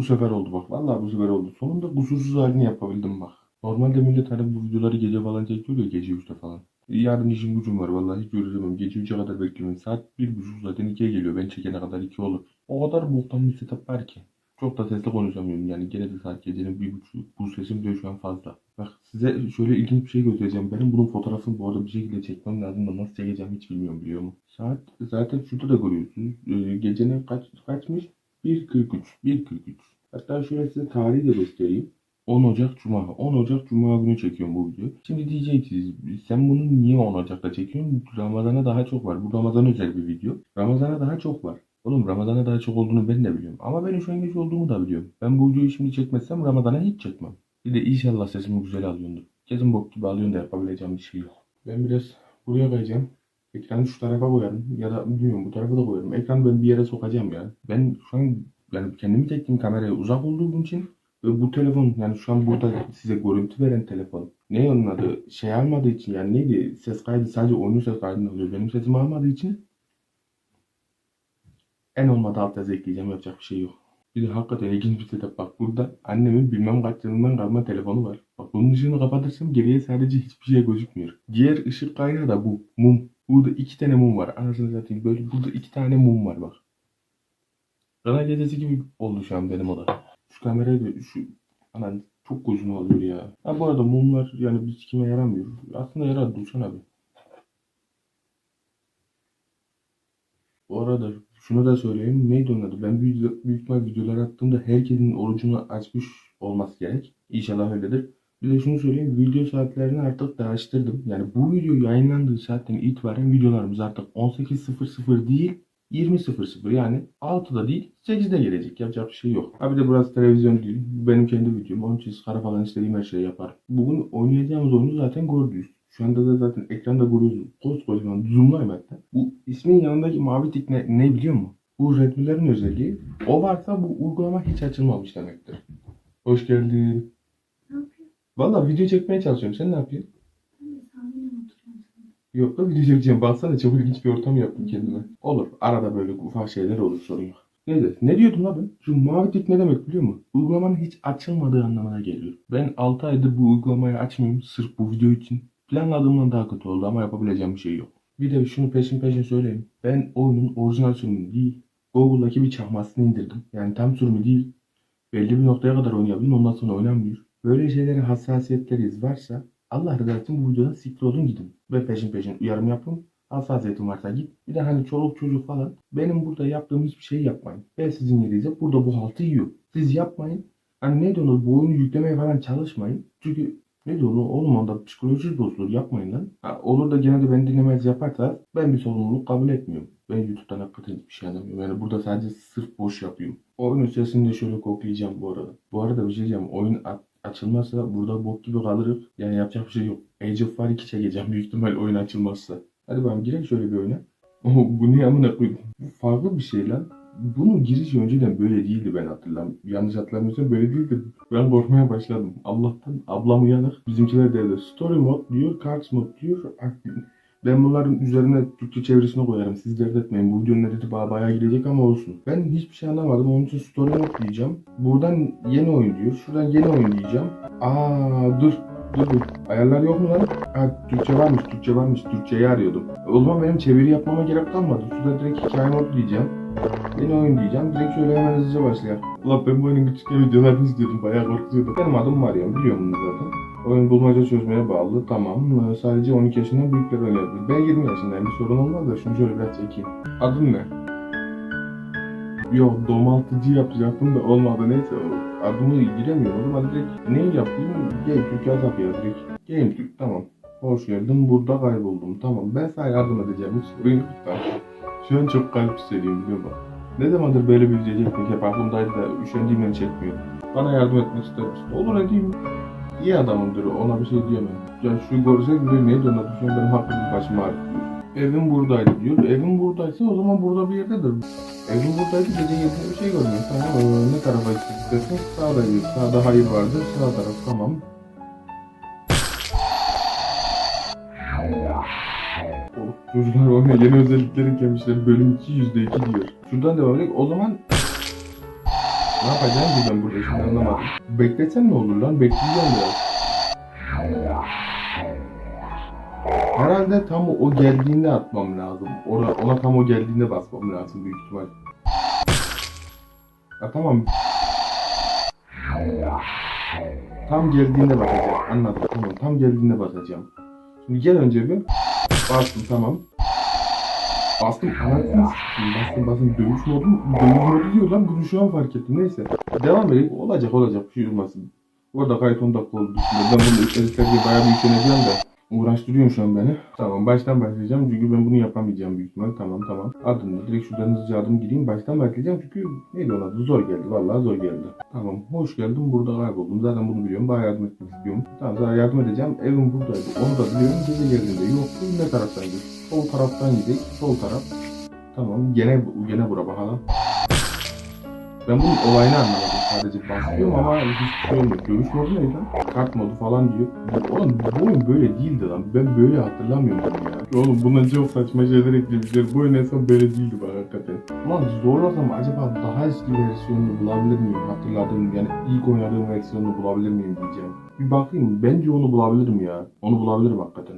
Bu sefer oldu bak. Vallahi bu sefer oldu. Sonunda kusursuz halini yapabildim bak. Normalde millet hani bu videoları gece falan çekiyor ya gece 3'te falan. Yarın işim gücüm var vallahi hiç göreceğim. Gece 3'e kadar bekliyorum. Saat 1.30 zaten 2'ye geliyor. Ben çekene kadar 2 olur. O kadar boktan bir setup var ki. Çok da sesli konuşamıyorum yani gene de saat gecenin bir buçuk. Bu sesim bile şu an fazla. Bak size şöyle ilginç bir şey göstereceğim. Benim bunun fotoğrafını bu arada bir şekilde çekmem lazım da nasıl çekeceğim hiç bilmiyorum biliyor musun? Saat zaten şurada da görüyorsunuz. Ee, gecenin kaç, kaçmış? 1.43. 1.43. Hatta şöyle size tarihi de göstereyim. 10 Ocak Cuma. 10 Ocak Cuma günü çekiyorum bu videoyu. Şimdi diyeceksiniz sen bunu niye 10 Ocak'ta çekiyorsun? Ramazana daha çok var. Bu Ramazan özel bir video. Ramazana daha çok var. Oğlum Ramazan'a daha çok olduğunu ben de biliyorum. Ama ben üşengeç olduğumu da biliyorum. Ben bu videoyu şimdi çekmezsem Ramazan'a hiç çekmem. Bir de inşallah sesimi güzel alıyordur. Kesin bok gibi alıyorsun da yapabileceğim bir şey yok. Ben biraz buraya kayacağım. Ekranı şu tarafa koyarım. Ya da bilmiyorum bu tarafa da koyarım. Ekranı ben bir yere sokacağım ya. Ben şu an yani kendimi çektiğim kameraya uzak olduğum için ve bu telefon yani şu an burada size görüntü veren telefon. Ne onun adı? Şey almadığı için yani neydi? Ses kaydı sadece oyunun ses kaydını alıyor. Benim sesimi almadığı için en olmadı alt yazı ekleyeceğim yapacak bir şey yok. Bir de hakikaten ilginç bir setup bak burada annemin bilmem kaç yılından kalma telefonu var. Bak bunun ışığını kapatırsam geriye sadece hiçbir şey gözükmüyor. Diğer ışık kaynağı da bu mum. Burada iki tane mum var. Anasını satayım böyle burada iki tane mum var bak. Kına gecesi gibi oldu şu an benim oda. Şu kamerayı şu anan çok gözümü alıyor ya. Ha bu arada mumlar yani bir kime yaramıyor. Aslında yarar Dursan abi. Bu arada şunu da söyleyeyim. Neydi onun adı? Ben büyük, büyük videolar attığımda herkesin orucunu açmış olması gerek. İnşallah öyledir. Bir de şunu söyleyeyim. Video saatlerini artık değiştirdim. Yani bu video yayınlandığı saatten itibaren videolarımız artık 18.00 değil 20.00 yani 6'da değil 8'de gelecek. Yapacak bir şey yok. Ha bir de burası televizyon değil. Benim kendi videom. Onun için kara falan istediğim her şeyi yaparım. Bugün oynayacağımız oyunu zaten gördünüz. Şu anda da zaten ekranda görüyorsunuz. Koskocaman zoomlayayım hatta. Bu ismin yanındaki mavi tik ne, ne biliyor musun? Bu Redmi'lerin özelliği. O varsa bu uygulama hiç açılmamış demektir. Hoş geldin. Valla video çekmeye çalışıyorum. Sen ne yapıyorsun? Yok da video çekeceğim. Baksana çok ilginç bir ortam yaptım kendime. Olur. Arada böyle ufak şeyler olur sorun yok. Neyse. Ne diyordum la ben? Şu mavi ne demek biliyor musun? Uygulamanın hiç açılmadığı anlamına geliyor. Ben 6 aydır bu uygulamayı açmayayım sırf bu video için. Planladığımdan daha kötü oldu ama yapabileceğim bir şey yok. Bir de şunu peşin peşin söyleyeyim. Ben oyunun orijinal sürümünü değil, Google'daki bir çakmasını indirdim. Yani tam sürümü değil. Belli bir noktaya kadar oynayabilin ondan sonra oynanmıyor. Böyle şeylere hassasiyetleriz varsa Allah rızası için bu videodan siktir olun gidin. Ve peşin peşin uyarım yapın. Hassasiyetin varsa git. Bir de hani çoluk çocuk falan. Benim burada yaptığım hiçbir şeyi yapmayın. Ben sizin yerinizde burada bu haltı yiyor. Siz yapmayın. Hani ne diyorsunuz bu oyunu yüklemeye falan çalışmayın. Çünkü ne diyor oğlum, onda psikoloji bozulur yapmayın lan. Ha, olur da gene de beni dinlemez yaparsa ben bir sorumluluk kabul etmiyorum. Ben YouTube'dan hakikaten hiçbir şey anlamıyorum. Yani burada sadece sırf boş yapıyorum. Oyunun sesini de şöyle koklayacağım bu arada. Bu arada bir şey diyeceğim. Oyun a- açılmazsa burada bok gibi kalırız. Yani yapacak bir şey yok. Age of War 2 çekeceğim büyük ihtimal oyun açılmazsa. Hadi bakalım girelim şöyle bir oyuna. bu ne amına koyayım? Farklı bir şey lan. Bunun girişi önceden böyle değildi ben hatırlam. Yanlış hatırlamıyorsam böyle değildi. Ben korkmaya başladım. Allah'tan ablam uyanık. Bizimkiler de. Story mod diyor, cards mod diyor. Ben bunların üzerine Türkçe çevirisine koyarım. Siz dert etmeyin. Bu videonun editi baya bayağı gidecek ama olsun. Ben hiçbir şey anlamadım. Onun için story mod diyeceğim. Buradan yeni oyun diyor. Şuradan yeni oyun diyeceğim. Aa dur. Dur dur. Ayarlar yok mu lan? Ha Türkçe varmış. Türkçe varmış. Türkçeyi arıyordum. O zaman benim çeviri yapmama gerek kalmadı. Şurada direkt hikaye mod diyeceğim. Yeni oyun diyeceğim. Direkt şöyle hemen hızlıca başlayalım. Ulan ben bu oyunun küçükken videolarını izliyordum. Bayağı korkuyordum. Benim adım Meryem. Biliyorum bunu zaten. Oyun bulmaca çözmeye bağlı. Tamam. Ee, Sadece 12 yaşından büyükler oynayabilir. Ben 20 yaşındayım. Bir sorun olmaz da şunu şöyle biraz çekeyim. Adın ne? Yok domaltıcı yapacaktım da olmadı. Neyse adımı giremiyorum. O zaman direkt ne yapayım? Game Türk yazap ya direkt. Game Türk tamam. Hoş geldin. Burada kayboldum. Tamam. Ben sana yardım edeceğim. Hiç sorun yok. Tamam. Şu an çok kalp hissediyorum biliyor musun? Ne zamandır böyle bir çekmek hep aklımdaydı da üşendiğimden çekmiyordum. Bana yardım etmek ister misin? Olur edeyim. İyi adamımdır ona bir şey diyemem. Ya şu görsek bile neye döner an benim hakkım başım ağrıtıyor. Evim buradaydı diyor. Evim buradaysa o zaman burada bir yerdedir. Evim buradaydı gece yediğinde bir şey görmüyor. Ee, ne tarafa gitmek istersin? Sağda git. Sağda hayır vardır. Sağ taraf tamam. Çocuklar oyuna yeni özellikleri eklemişler. Bölüm 2 %2 diyor. Şuradan devam edelim. O zaman Ne yapacağım ki ben burada şimdi anlamadım. Beklesen ne olur lan? Bekleyeceğim biraz. Herhalde tam o geldiğinde atmam lazım. Ona, ona tam o geldiğinde basmam lazım büyük ihtimal. Ha, tamam. Tam geldiğinde basacağım. Anladım tamam. Tam geldiğinde basacağım. Şimdi gel önce bir. Bastım tamam. Bastım anasını sikeyim. Bastım bastım. Dövüş modu? Dövüş modu diyor lan. Bunu şu an fark ettim. Neyse. Devam edelim. Olacak olacak. Bir şey olmasın. Orada kayıt 10 dakika oldu. Ben bunu editler diye bayağı bir yükleneceğim de. Uğraştırıyorum şu an beni. Tamam baştan başlayacağım çünkü ben bunu yapamayacağım büyük ihtimal. Tamam tamam. Adını direkt şuradan hızlıca adım gireyim. Baştan başlayacağım çünkü neydi ona? Zor geldi. Vallahi zor geldi. Tamam hoş geldin. Burada kayboldum. Zaten bunu biliyorum. Bayağı yardım etmek istiyorum. Tamam sana yardım edeceğim. Evim buradaydı. Onu da biliyorum. Gece geldiğinde yoktu. Ne taraftaydı? Sol taraftan gidelim. Sol taraf. Tamam. Gene, gene bura bakalım. Ben bunun olayını anlamadım. Sadece basıyorum ama hiçbir şey olmuyor. Dövüş modu neydi lan? Kart modu falan diyor. Oğlum bu oyun böyle değildi lan. Ben böyle hatırlamıyorum ya. Oğlum buna çok saçma şeyler eklemişler. Bu oyun son böyle değildi bak hakikaten. Ulan zorlasam acaba daha eski versiyonunu bulabilir miyim? Hatırladığım yani ilk oynadığım versiyonunu bulabilir miyim diyeceğim. Bir bakayım. Bence onu bulabilirim ya. Onu bulabilirim hakikaten.